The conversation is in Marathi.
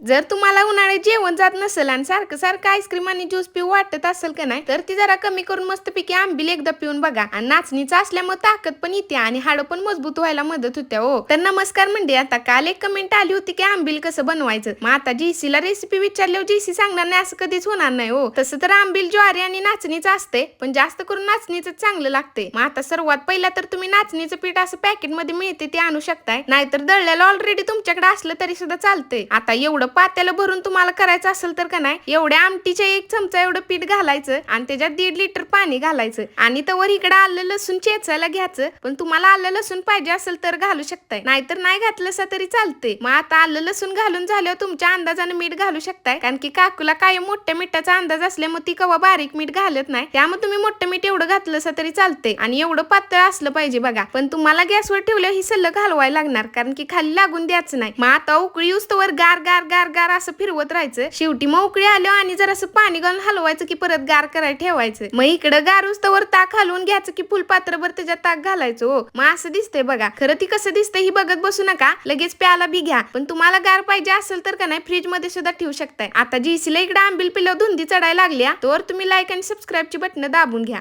जर तुम्हाला उन्हाळ्यात जेवण जात नसेल आणि सारखं सारखं आईस्क्रीम आणि ज्यूस पिऊ वाटत असेल का नाही तर ती जरा कमी करून मस्तपैकी आंबील एकदा पिऊन बघा. आणि नाचणीचं असल्यामुळे ताकद पण येते आणि हाडं पण मजबूत व्हायला मदत होत्या हो. तर नमस्कार म्हणजे आता काल एक कमेंट आली होती की आंबील कसं बनवायचं. मग आता जीसीला रेसिपी विचारल्यावर जीसी सांगणार नाही असं कधीच होणार नाही हो. तसं तर आंबील ज्वारी आणि नाचणीचं असते पण जास्त करून नाचणीचं चांगलं लागते मग आता सर्वात पहिला तर तुम्ही नाचणीचं पीठ असं पॅकेटमध्ये मिळते ते आणू शकताय. नाहीतर दळलेलं ऑलरेडी तुमच्याकडे असलं तरी सुद्धा चालते आता एवढं पात्याला भरून तुम्हाला करायचं असेल तर का नाही एवढ्या आमटीच्या एक चमचा एवढं पीठ घालायचं आणि त्याच्यात दीड लिटर पाणी घालायचं. आणि तवर इकडे आलं लसूण चेचायला घ्यायचं. पण तुम्हाला आलं लसूण पाहिजे असेल तर घालू शकताय. नाहीतर नाही घातलं तरी चालते मग आता आलं लसूण घालून झाल्यावर तुमच्या अंदाजाने मीठ घालू शकताय. कारण की काकूला काय मोठ्या मिठाचा अंदाज असल्यामुळे ती कवा बारीक मीठ घालत नाही. त्यामुळे तुम्ही मोठं मीठ एवढं घातलं तरी चालते आणि एवढं पातळ असलं पाहिजे बघा. पण तुम्हाला गॅसवर ठेवलं ही सल्लं घालवायला लागणार. कारण की खाली लागून द्यायचं नाही. मग आता उकळी उस्तवर गार गार गार गार गार असं फिरवत राहायचं. शेवटी मग उकळी आलो आणि जर असं पाणी घालून हलवायचं की परत गार करायला ठेवायचं. मग इकडं गार तर ताक हलवून घ्यायचं की फुलपात्रभर त्याच्यात ताक घालायचं हो. मग असं दिसतंय बघा. खरं ती कसं दिसतंय ही बघत बसू नका. लगेच प्याला बी घ्या. पण तुम्हाला गार पाहिजे असेल तर का नाही फ्रीजमध्ये सुद्धा ठेवू शकताय. आता जीसीला इकडे आंबील पिलं धुंदी चढायला लागल्या तर तुम्ही लाईक आणि सबस्क्राईबची बटन दाबून घ्या.